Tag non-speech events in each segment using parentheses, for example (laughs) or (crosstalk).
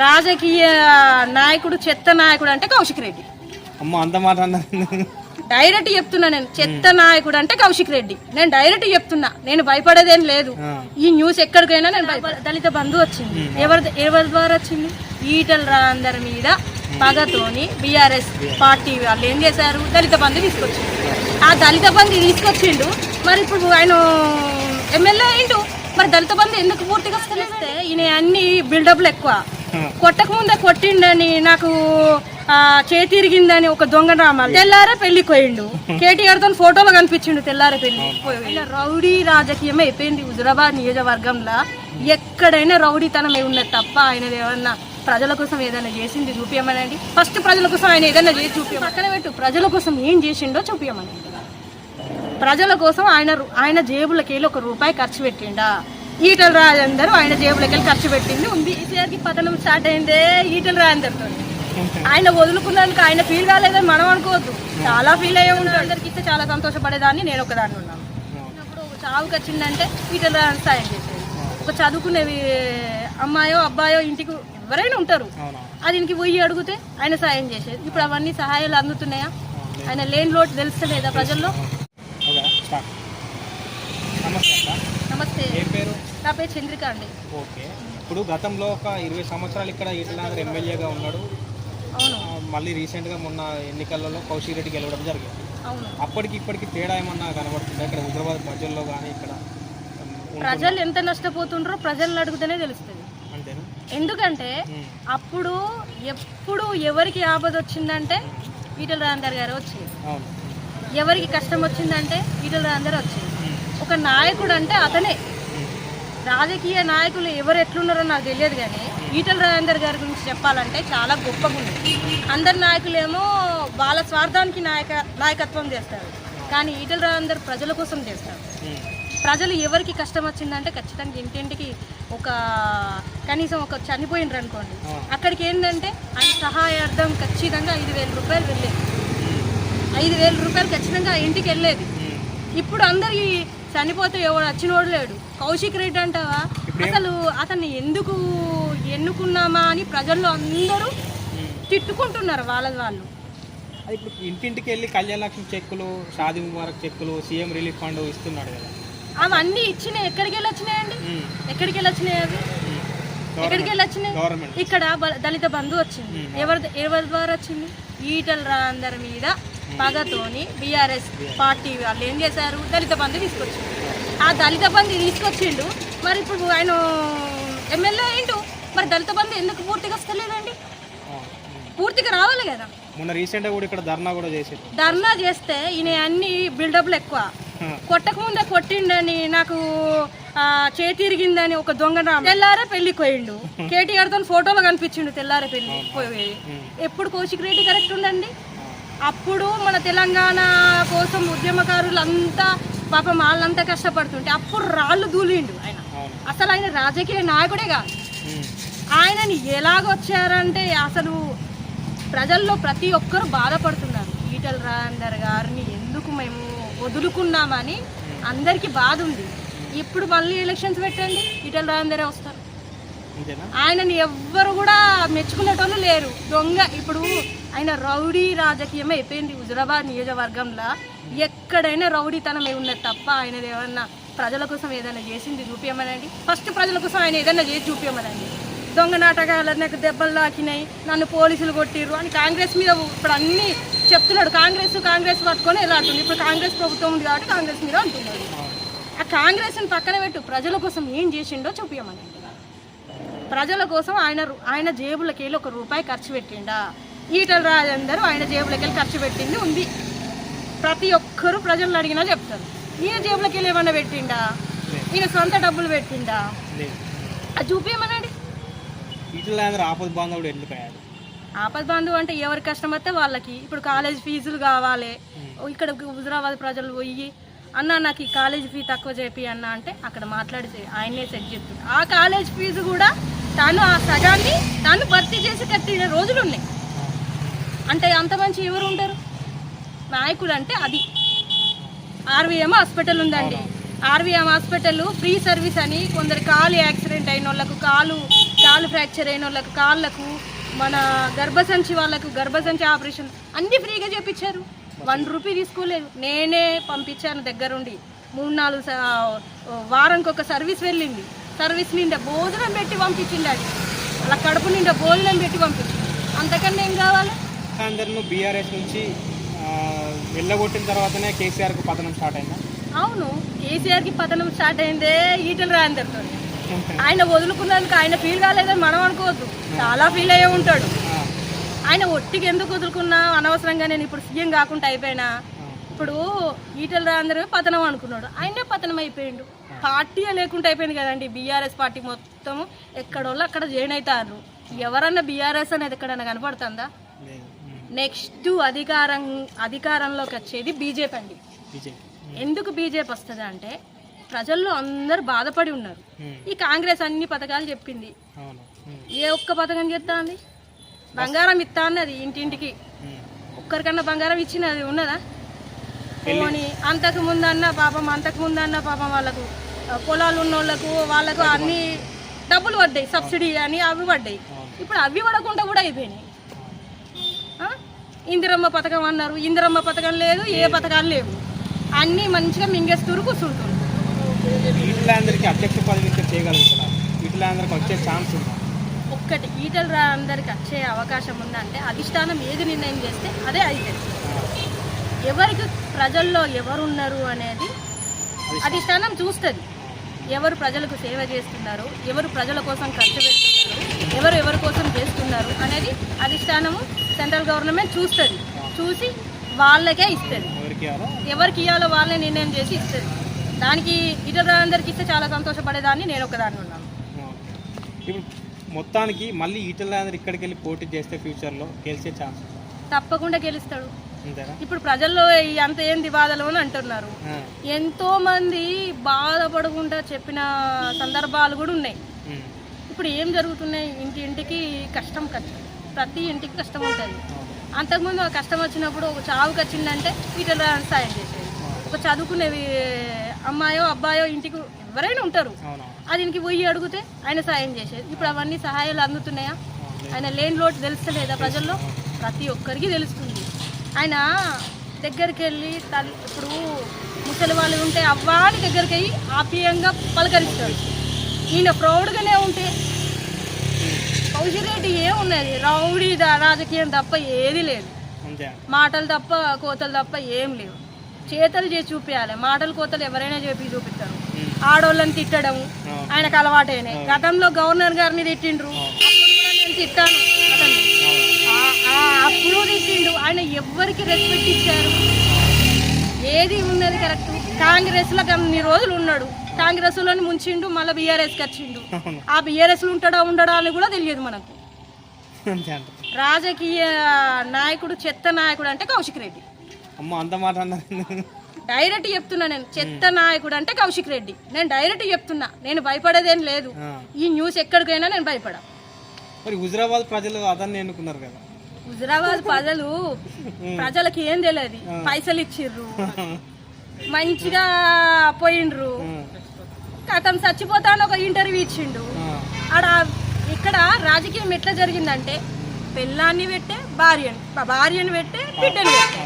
రాజకీయ నాయకుడు చెత్త నాయకుడు అంటే కౌశిక్ రెడ్డి. అమ్మ అంత మాట డైరెక్ట్ చెప్తున్నా నేను. చెత్త నాయకుడు అంటే కౌశిక్ రెడ్డి. నేను డైరెక్ట్ చెప్తున్నా. నేను భయపడేదేం లేదు. ఈ న్యూస్ ఎక్కడికైనా నేను భయపడ దళిత బంధు వచ్చింది. ఎవరి ఎవరి ద్వారా వచ్చింది? ఈటల రాందరి మీద పగతోని బీఆర్ఎస్ పార్టీ వాళ్ళు ఏం చేశారు? దళిత బంధు తీసుకొచ్చిండు ఆ దళిత బంధు తీసుకొచ్చిండు. మరి ఇప్పుడు ఆయన ఎమ్మెల్యే అయిండు. మరి దళిత బంధు ఎందుకు పూర్తిగా వస్తలేస్తే ఈయన అన్ని బిల్డప్లు ఎక్కువ. కొట్టక ముందే కొట్టిండని నాకు చేతిరిగిందని ఒక దొంగ డ్రామా తెల్లారే పెళ్ళి పోయిండు. కేటీఆర్తో ఫోటోలో కనిపించిండు తెల్లారే పెళ్ళి. ఇలా రౌడీ రాజకీయం అయిపోయింది హుజురాబాద్ నియోజకవర్గంలో. ఎక్కడైనా రౌడీతనం ఉన్నది తప్ప ఆయన ఏమన్నా ప్రజల కోసం ఏదైనా చేసింది చూపించమనండి ఫస్ట్ ప్రజల కోసం ఆయన ఏదైనా చేసి చూపించమని పక్కన పెట్టు. ప్రజల కోసం ఏం చేసిండో చూపించమనండి ప్రజల కోసం ఆయన ఆయన జేబులకి వెళ్ళి ఒక రూపాయి ఖర్చు పెట్టిండా. ఈటల రాజందరూ ఆయన జేబులకి వెళ్ళి ఖర్చు పెట్టింది. ఉంది కేసీఆర్కి పతనం స్టార్ట్ అయిందే ఈటల రాజందరితో. ఆయన వదులుకున్నందుకు ఆయన ఫీల్ కాలేదని మనం అనుకోవద్దు. చాలా ఫీల్ అయ్యే ఉంటాడు. అందరికి ఇస్తే చాలా సంతోషపడేదాన్ని నేను ఒకదాన్ని ఉన్నాను. అప్పుడు ఒక చావుకి వచ్చిందంటే ఈటల రాజన్ సాయం చేసేది. ఒక చదువుకునే అమ్మాయో అబ్బాయో ఇంటికి ఎవరైనా ఉంటారు. అది ఇంటికి పోయి అడిగితే ఆయన సాయం చేసేది. ఇప్పుడు అవన్నీ సహాయాలు అందుతున్నాయా? ఆయన లేని లోటు తెలుస్తలేదా ప్రజల్లో? నమస్తే అక్క. నమస్తే. ఏం పేరు? నా పేరు చంద్రిక అండి. ఓకే. ఇప్పుడు గతంలో ఒక ఇరవై సంవత్సరాలు ఇక్కడ ఈటలాంధ్ర ఎమ్మెల్యేగా ఉన్నాడు. అవును. మళ్ళీ రీసెంట్గా మొన్న ఎన్నికలలో కౌశిక్ రెడ్డి గెలవడం జరిగింది. అవును. అప్పటికి ఇప్పటికి తేడా ఏమన్నా కనబడుతుందా? ఇక్కడ హైదరాబాద్ మధ్యలో కానీ ఇక్కడ ప్రజలు ఎంత నష్టపోతుండ్రో ప్రజలను అడిగితేనే తెలుస్తుంది. అంతేనా? ఎందుకంటే అప్పుడు ఎప్పుడు ఎవరికి ఆపద వచ్చిందంటే ఈటల రాజేందర్ గారు వచ్చేది అవును. ఎవరికి కష్టం వచ్చిందంటే ఈటల రాజేందర్ వచ్చేది. ఒక నాయకుడు అంటే అతనే. రాజకీయ నాయకులు ఎవరు ఎట్లున్నారో నాకు తెలియదు కానీ ఈటల రాజేందర్ గారి గురించి చెప్పాలంటే చాలా గొప్పగా ఉంది. అందరు నాయకులేమో వాళ్ళ స్వార్థానికి నాయక నాయకత్వం చేస్తారు. కానీ ఈటల రాజేందర్ ప్రజల కోసం చేస్తారు. ప్రజలు ఎవరికి కష్టం వచ్చిందంటే ఖచ్చితంగా ఇంటింటికి ఒక కనీసం ఒక చనిపోయినరు అనుకోండి. అక్కడికి ఏంటంటే ఆయన సహాయార్థం ఖచ్చితంగా ఐదు వేల రూపాయలు వెళ్ళేది. ఐదు వేల రూపాయలు ఖచ్చితంగా ఇంటికి వెళ్ళేది. ఇప్పుడు అందరికి చనిపోతే ఎవడు వచ్చినోడు లేడు. కౌశిక్ రెడ్డి అంటావా? అసలు అతన్ని ఎందుకు ఎన్నుకున్నామా అని ప్రజల్లో అందరూ. తిట్టుకుంటున్నారు వాళ్ళ వాళ్ళు. అది ఇప్పుడు ఇంటింటికి వెళ్ళి కళ్యాణ లక్ష్మి చెక్కులు షాదీ ముబారక్ చెక్కులు సీఎం రిలీఫ్ ఫండ్ ఇస్తున్నాడు కదా. అవన్నీ ఇచ్చినాయి. ఎక్కడికి వెళ్ళి వచ్చినాయండి? ఎక్కడికి వెళ్ళి వచ్చినాయి అవి. ఎక్కడికి వెళ్ళి వచ్చినాయి? ఇక్కడ దళిత బంధు వచ్చింది. ఎవరి ఎవరి ద్వారా వచ్చింది? ఈటల రాందరి మీద. పగతోని బీఆర్ఎస్ పార్టీ వాళ్ళు ఏం చేశారు? దళిత బంధు తీసుకొచ్చిండు. ఆ దళిత బంధు తీసుకొచ్చిండు. మరి ఇప్పుడు ఆయన ఎమ్మెల్యే అయిండు. మరి దళిత బంధు ఎందుకు పూర్తిగా వస్తలేదండి. పూర్తిగా రావాలి కదా. మొన్న రీసెంట్గా కూడా ఇక్కడ ధర్నా కూడా చేసేది ధర్నా చేస్తే ఈయన అన్ని బిల్డప్లు ఎక్కువ. కొట్టక ముందే కొట్టిండని నాకు చేతిరిగిందని ఒక దొంగ. తెల్లారే పెళ్ళి పోయిండు. కేటీఆర్తో ఫోటోలో కనిపించిండు తెల్లారే పెళ్ళి పోయి. ఎప్పుడు కౌశిక్ రెడ్డి కరెక్ట్ ఉండండి అప్పుడు మన తెలంగాణ కోసం ఉద్యమకారులంతా పాపం వాళ్ళంతా కష్టపడుతుంటే అప్పుడు రాళ్ళు దూలిండు ఆయన. అసలు ఆయన రాజకీయ నాయకుడే కాదు. ఆయనని ఎలాగొచ్చారంటే అసలు ప్రజల్లో ప్రతి ఒక్కరు బాధపడుతున్నారు. ఈటల రాజేందర్ గారిని ఎందుకు మేము వదులుకున్నామని అందరికీ బాధ ఉంది. ఇప్పుడు మళ్ళీ ఎలక్షన్స్ పెట్టండి ఈటల రాజేందరే వస్తారు. ఆయనని ఎవ్వరు కూడా మెచ్చుకునేటోళ్ళు లేరు. దొంగ ఇప్పుడు ఆయన రౌడీ రాజకీయం అయిపోయింది హుజురాబాద్ నియోజకవర్గంలో ఎక్కడైనా రౌడీతనం ఉన్నది తప్ప ఆయన ఏమన్నా ప్రజల కోసం ఏదైనా చేసింది చూపించమనండి ఫస్ట్ ప్రజల కోసం ఆయన ఏదైనా చేసి చూపించమనండి దొంగ నాటకాలు నాకు దెబ్బలు తాకినాయి నన్ను పోలీసులు కొట్టిర్రు అని కాంగ్రెస్ మీద ఇప్పుడు అన్ని చెప్తున్నాడు. కాంగ్రెస్ కాంగ్రెస్ పట్టుకొని ఎలా అంటుంది. ఇప్పుడు కాంగ్రెస్ ప్రభుత్వం ఉంది కాబట్టి కాంగ్రెస్ మీద అంటున్నాడు. ఆ కాంగ్రెస్ని పక్కన పెట్టు. ప్రజల కోసం ఏం చేసిండో చూపించమనండి ప్రజల కోసం ఆయన ఆయన జేబులకి వెళ్ళి ఒక రూపాయి ఖర్చు పెట్టిండా? ఈటల రాజందరూ ఆయన జేబులకి వెళ్ళి ఖర్చు పెట్టింది ఉంది. ప్రతి ఒక్కరూ ప్రజలను అడిగినా చెప్తారు. ఈయన జేబులకి వెళ్ళి ఏమన్నా పెట్టిండా? ఈయన సొంత డబ్బులు పెట్టిండా? అది చూపించమనండి అందరూ ఆపద బాంధవుడు ఎందుకు ఆపద బంధువు అంటే ఎవరి కష్టం వస్తే వాళ్ళకి. ఇప్పుడు కాలేజ్ ఫీజులు కావాలి. ఇక్కడ హుజరాబాద్ ప్రజలు పోయి అన్న నాకు ఈ కాలేజ్ ఫీ తక్కువ చెప్పి అన్న అంటే అక్కడ మాట్లాడి చే- ఆయనే సెట్ చెప్తుంది ఆ కాలేజ్ ఫీజు కూడా తను ఆ సగాన్ని తను భర్తీ చేసి కట్టిన రోజులు ఉన్నాయి అంటే అంత మంచి ఎవరు ఉంటారు? నాయకులు అంటే అది. ఆర్వీఎం హాస్పిటల్ ఉందండి. ఆర్వీఎం హాస్పిటల్ ఫ్రీ సర్వీస్ అని కొందరు కాలు యాక్సిడెంట్ అయిన వాళ్ళకు కాలు కాలు ఫ్రాక్చర్ అయిన వాళ్ళకు కాళ్ళకు మన గర్భసంచి వాళ్ళకు గర్భసంచి ఆపరేషన్ అన్ని ఫ్రీగా చేపించారు వన్ రూపీ తీసుకోలేదు. నేనే పంపించాను దగ్గరుండి. మూడు నాలుగు వారానికి ఒక సర్వీస్ వెళ్ళింది. సర్వీస్ నిండా భోజనం పెట్టి పంపించింది అది. అలా కడుపు నిండా భోజనం పెట్టి పంపించింది. అంతకన్నా ఏం కావాలి? అందరిను బీఆర్ఎస్ నుంచి వెళ్ళగొట్టిన తర్వాతనే కేసీఆర్కు పతనం స్టార్ట్ అయిందా? అవును. కేసీఆర్కి పతనం స్టార్ట్ అయిందే ఈటల రాజేందర్తో. ఆయన వదులుకున్నందుకు ఆయన ఫీల్ కాలేదని మనం అనుకోవద్దు. చాలా ఫీల్ అయ్యే ఉంటాడు. ఆయన ఒట్టికి ఎందుకు వదులుకున్నా అనవసరంగా నేను ఇప్పుడు సీఎం కాకుండా అయిపోయినా? ఇప్పుడు ఈటల రాజేందర్ పతనం అనుకున్నాడు. ఆయనే పతనం అయిపోయిండు. పార్టీ లేకుండా అయిపోయింది కదండి. బీఆర్ఎస్ పార్టీ మొత్తం ఎక్కడోళ్ళు అక్కడ జాయిన్ అవుతారు. ఎవరన్నా బీఆర్ఎస్ అనేది ఎక్కడన్నా కనపడుతుందా? నెక్స్ట్ అధికారం అధికారంలోకి వచ్చేది బీజేపీ అండి. ఎందుకు బీజేపీ వస్తుంది అంటే ప్రజల్లో అందరూ బాధపడి ఉన్నారు. ఈ కాంగ్రెస్ అన్ని పథకాలు చెప్పింది. ఏ ఒక్క పథకం చెప్తా అంది బంగారం ఇస్తా అన్నది ఇంటింటికి. ఒక్కరికన్నా బంగారం ఇచ్చినది ఉన్నదా? పోనీ అంతకు ముందన్న పాపం అంతకు ముందన్న పాపం వాళ్ళకు పొలాలు ఉన్న వాళ్ళకు వాళ్ళకు అన్ని డబ్బులు పడ్డాయి సబ్సిడీ అని అవి పడ్డాయి. ఇప్పుడు అవి పడకుండా కూడా అయిపోయినాయి? ఇందిరమ్మ పథకం అన్నారు. ఇందిరమ్మ పథకం లేదు ఏ పథకాలు లేవు. అన్నీ మంచిగా మింగేస్తూరు కూర్చుంటారు వీటిలందరికీ అధ్యక్ష పదవి ఇస్తే చేయగలుగుతారా వీటిలందరికీ వచ్చే ఛాన్స్ ఉందా. ఒక్కటి ఈటల రా అందరికి వచ్చే అవకాశం ఉందంటే అధిష్టానం ఏది నిర్ణయం చేస్తే అదే అయితే ఎవరికి ప్రజల్లో ఎవరున్నారు అనేది అధిష్టానం చూస్తుంది. ఎవరు ప్రజలకు సేవ చేస్తున్నారు ఎవరు ప్రజల కోసం ఖర్చు పెడుతున్నారు ఎవరు ఎవరి కోసం చేస్తున్నారు అనేది అధిష్టానము సెంట్రల్ గవర్నమెంట్ చూస్తుంది. చూసి వాళ్ళకే ఇస్తుంది. ఎవరికి ఇవ్వాలో వాళ్ళే నిర్ణయం చేసి ఇస్తుంది. దానికి ఇతర అందరికి ఇస్తే చాలా సంతోషపడేదాన్ని నేను ఒకదాన్ని ఉన్నాను. మొత్తానికి మళ్ళీ ఈటలందరూ ఇక్కడికి వెళ్ళి పోటీ చేస్తే ఫ్యూచర్లో గెలిచే ఛాన్స్? తప్పకుండా గెలుస్తాడు. ఇప్పుడు ప్రజల్లో అంత ఏంది బాధలు అని అంటున్నారు. ఎంతో మంది బాధపడకుండా చెప్పిన సందర్భాలు కూడా ఉన్నాయి. ఇప్పుడు ఏం జరుగుతున్నాయి? ఇంటి ఇంటికి కష్టం కష్టం ప్రతి ఇంటికి కష్టం ఉంటుంది. అంతకుముందు ఆ కష్టం వచ్చినప్పుడు ఒక చావుకి వచ్చిందంటే వీటిలో సాయం చేసేది. ఒక చదువుకునేవి అమ్మాయో అబ్బాయో ఇంటికి ఎవరైనా ఉంటారు. అది ఇంటికి పోయి అడిగితే ఆయన సాయం చేసేది. ఇప్పుడు అవన్నీ సహాయాలు అందుతున్నాయా. ఆయన లేని లోటు తెలుస్తలేదా ప్రజల్లో? ప్రతి ఒక్కరికి తెలుస్తుంది. ఆయన దగ్గరికి వెళ్ళి తల్లి ఇప్పుడు ముసలి వాళ్ళు ఉంటే అవ్వాని దగ్గరికి వెళ్ళి ఆప్యాయంగా పలకరిస్తాడు. ఈయన ప్రౌడ్గానే ఉంటే. కౌశిక్ రెడ్డి ఏమున్నది? రౌడీ రాజకీయం తప్ప ఏది లేదు. మాటలు తప్ప కోతలు తప్ప ఏం లేవు. చేతలు చేసి చూపించాలి మాటలు కోతలు ఎవరైనా చెప్పి చూపిస్తారు. ఆడోళ్ళని తిట్టడం. ఆయనకు అలవాటైనాయి. గతంలో గవర్నర్ గారిని తిట్టిండ్రు. నేను తిట్టాను అప్పుడు తిట్టిండు. ఆయన ఎవ్వరికి రెస్పెక్ట్ ఇచ్చారు. ఏది ఉన్నది కరెక్ట్ కాంగ్రెస్లో అన్ని రోజులు ఉన్నాడు. కాంగ్రెస్లోని ముంచిండు మళ్ళీ బీఆర్ఎస్కి వచ్చిండు. ఆ బీఆర్ఎస్లో ఉంటాడా ఉండడా అని కూడా తెలియదు మనకు. రాజకీయ నాయకుడు చెత్త నాయకుడు అంటే కౌశిక్ రెడ్డి. అంత మాట డైరెక్ట్ చెప్తున్నా నేను. చెత్త నాయకుడు అంటే కౌశిక్ రెడ్డి. నేను డైరెక్ట్ చెప్తున్నా. నేను భయపడేదేం లేదు. ఈ న్యూస్ ఎక్కడికైనా నేను భయపడా. మరి హుజరాబాద్ ప్రజలు అతన్ని ఎన్నుకున్నారు కదా? హుజరాబాద్ ప్రజలు ప్రజలకి ఏం తెలియదు. పైసలు ఇచ్చిర్రు (laughs) మంచిగా పోయిండ్రు. అతను చచ్చిపోతాను ఒక ఇంటర్వ్యూ ఇచ్చిండు ఆడ ఇక్కడ రాజకీయం ఎట్లా జరిగిందంటే పెళ్ళాన్ని పెట్టే భార్యని భార్యని పెట్టే బిడ్డని పెట్టే.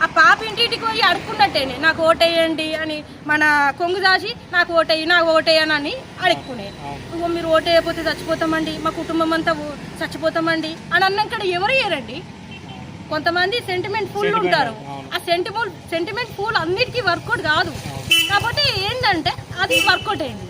ఆ పాప ఇంటింటికి పోయి అడుక్కున్నట్టేనే నాకు ఓటేయండి అని మన కొంగు దాచి నాకు ఓటేయి నాకు ఓటేయనని అడుక్కునేది అవును. ఇగో మీరు ఓటేయకపోతే చచ్చిపోతామండి మా కుటుంబం అంతా చచ్చిపోతామండి అని అన్నాక ఎవరు వేయరండి కొంతమంది సెంటిమెంట్ ఫుల్ ఉంటారు. ఆ సెంటిమెంట్ సెంటిమెంట్ ఫుల్ అన్నిటికీ వర్కౌట్ కాదు. కాకపోతే ఏంటంటే అది వర్కౌట్ అయింది